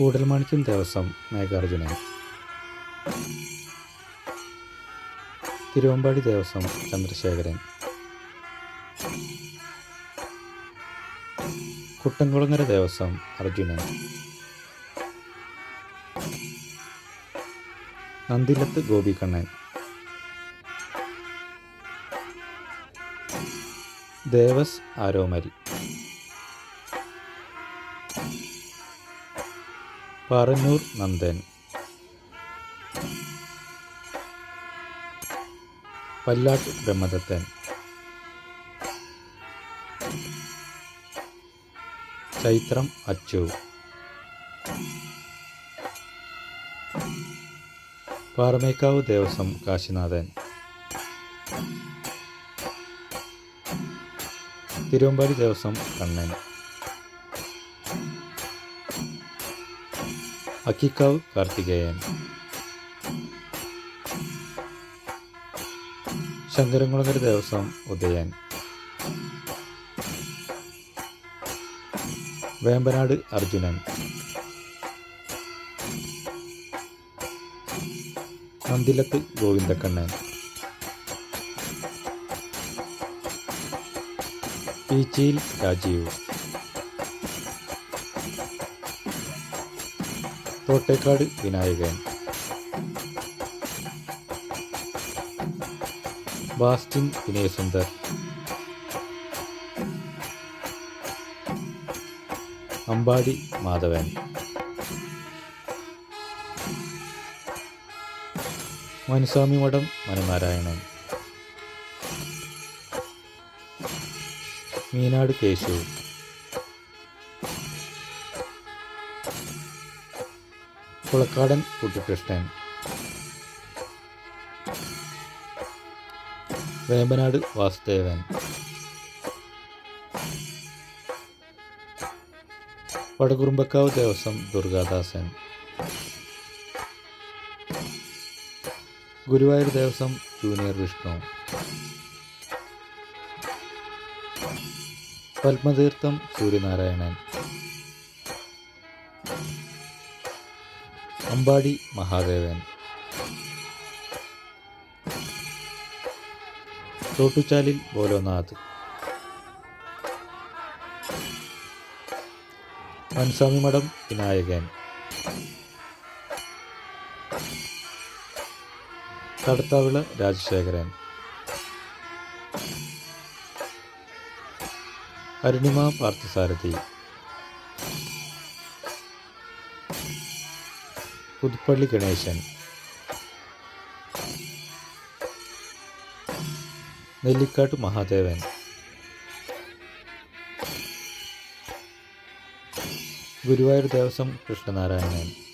Koodalmanikyam Devaswom മേഘാർജുനൻ Thiruvambady Devaswom Chandrasekharan. Kuttamkulangara Devaswom Arjunan. Nandilath Gopikannan Devas Aromal Parannur Nandan. Pallattu Brahmadathan. Chaithram Achu. Paramekkavu Devaswom Kashinathan. Thiruvambady Devaswom Kannan. Akkikkavu Karthikeyan. Sankaramkulangara Devaswom Udayan. Vembanad Arjunan. Nandilath ഗോവിന്ദക്കണ്ണൻ. പീച്ചിയിൽ Rajeev. Thottekkad Vinayakan. Bastin Vinayasundar. Ambadi Madhavan. മനുസ്വാമി Math Mananarayanan. Meenad Keshu Kulakkadan Kuttikrishnan. Vembanad Vasudevan. Vadakurumbakkavu Devaswom Durgadasan. Guruvayur Devaswom junior Vishnu. Padmatheertham Suryanarayanan. Ambadi Mahadevan. Thottuchalil Bholenath മൻസ്വാമി Math Vinayakan. കടത്താവിള Rajasekharan. Arunima Parthasarathy. Puthuppally Ganesan. Nellikkattu Mahadevan. Guruvayur Devaswom കൃഷ്ണനാരായണൻ.